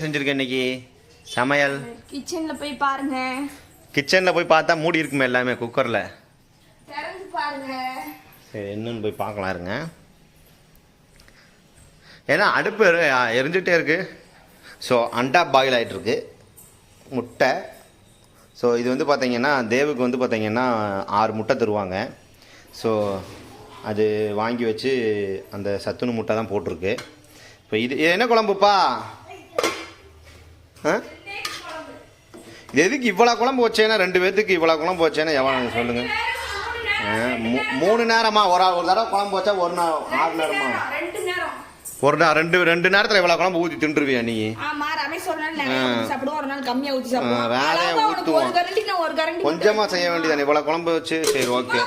செஞ்சுருக்கேன் இன்னைக்கு. சமையல். கிச்சன்ல போய் பாருங்க. கிச்சனில் போய் பார்த்தா மூடி இருக்குமே எல்லாமே குக்கரில் திறந்து பாருங்க. சரி என்னன்னு போய் பார்க்கலாம் இருங்க. ஏன்னா அடுப்பு எரி- எரிஞ்சிட்டே இருக்கு. ஸோ அண்டா பாயில் ஆகிட்டு இருக்கு முட்டை. ஸோ இது வந்து பார்த்தீங்கன்னா தேவுக்கு வந்து பார்த்தீங்கன்னா ஆறு முட்டை தருவாங்க. ஸோ அது வாங்கி வச்சு அந்த சத்துணு முட்டை தான் போட்டிருக்கு. இப்போ இது என்ன குழம்புப்பா? எதுக்கு இவ்வளோ குழம்பு வச்சேன்னா ரெண்டு பேர்த்துக்கு இவ்வளோ குழம்பு வச்சேன்னா எவ்வளோ சொல்லுங்கள் மூணு நேரமா ஒரு ஒரு தடவை குழம்பு வச்சா ஒரு நாள் ஆறு நேரமா? நேரம் ஒரு நா ரெண்டு ரெண்டு நேரத்தில் இவ்வளோ குழம்பு ஊற்றி தின்றுவியா நீ? நாள் நாள் வேலையை கரண்டி கொஞ்சமாக செய்ய வேண்டியதானே இவ்வளோ குழம்பு வச்சு சரி ஓகே.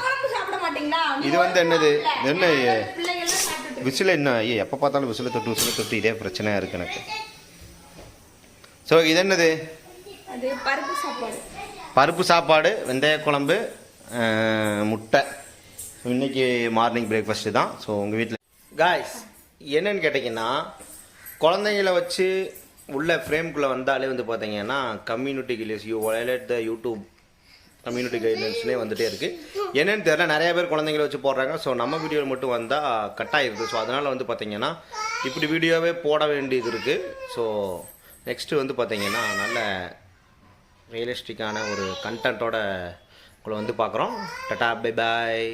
இது வந்து என்னது? என்ன? விசில் என்ன? ஐயோ எப்போ பார்த்தாலும் விசில் தொட்டு விசில் தொட்டு இதே பிரச்சனையாக இருக்கு எனக்கு. ஸோ இது என்னது அது பருப்பு சாப்பாடு. பருப்பு சாப்பாடு வெந்தய குழம்பு முட்டை. இன்னைக்கு மார்னிங் பிரேக்ஃபாஸ்ட்டு தான். ஸோ உங்கள் வீட்டில் காய்ஸ் என்னன்னு கேட்டிங்கன்னா குழந்தைங்கள வச்சு உள்ள ஃப்ரேம்குள்ளே வந்தாலே வந்து பார்த்தீங்கன்னா community guidelines you violate the YouTube community கைட்லைன்ஸ்லேயே வந்துட்டே இருக்குது என்னன்னு தெரியல நிறைய பேர் குழந்தைங்கள வச்சு போடுறாங்க. ஸோ நம்ம வீடியோவில் மட்டும் வந்தால் கட் ஆகிருது ஸோ அதனால் வந்து பார்த்தீங்கன்னா இப்படி வீடியோவே போட வேண்டியது இருக்குது ஸோ நெக்ஸ்ட்டு வந்து பார்த்தீங்கன்னா நல்ல ரியலிஸ்டிக்கான ஒரு கண்டென்ட்டோட உங்களை வந்து பார்க்குறோம். Ta-ta bye bye